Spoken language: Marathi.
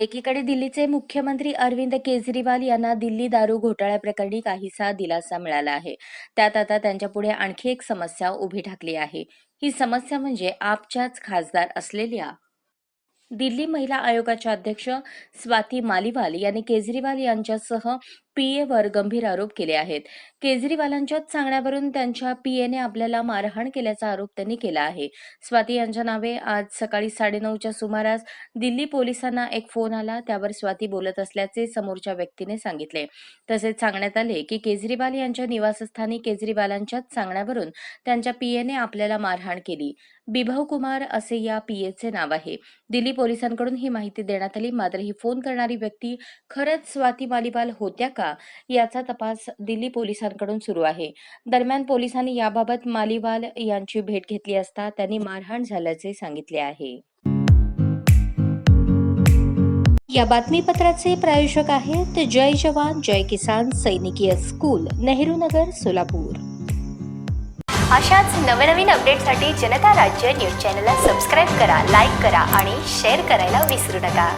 एकीकडे दिल्लीचे मुख्यमंत्री अरविंद केजरीवाल यांना दिल्ली दारू घोटाळ्याप्रकरणी काहीसा दिलासा मिळाला आहे. त्यात आता त्यांच्यापुढे आणखी एक समस्या उभी ठाकली आहे. ही समस्या म्हणजे आपच्याच खासदार असलेल्या दिल्ली महिला आयोगाच्या अध्यक्ष स्वाती मालिवाल यांनी केजरीवाल यांच्यासह पीएवर गंभीर आरोप केले आहेत. केजरीवालांच्याच सांगण्यावरून त्यांच्या पीएने आपल्याला मारहाण केल्याचा आरोप त्यांनी केला आहे. स्वाती यांच्या नावे आज सकाळी साडेनऊच्या सुमारास दिल्ली पोलिसांना एक फोन आला. त्यावर स्वाती बोलत असल्याचे समोरच्या व्यक्तीने सांगितले. तसेच सांगण्यात आले की केजरीवाल यांच्या निवासस्थानी केजरीवालांच्याच सांगण्यावरून त्यांच्या पीएने आपल्याला मारहाण केली. बिभव कुमार असे या पीएचे नाव आहे. दिल्ली पोलिसांकडून ही माहिती देण्यात आली. मात्र ही फोन करणारी व्यक्ती खरंच स्वाती मालिवाल होत्या का? याचा तपास दिल्ली पोलिसांकडून सुरू आहे. दरम्यान पोलिसांनी याबाबत मालिवाल यांची भेट घेतली असता त्यांनी मारहाण झाल्याचे सांगितले आहे. या बातमीपत्राचे प्रायोजक आहेत जय जवान जय किसान सैनिकीय स्कूल नेहरू नगर सोलापूर. अशाच नवनवीन अपडेटसाठी जनता राज्य न्यूज चॅनलला सबस्क्राईब करा लाईक करा आणि शेअर करायला विसरू नका.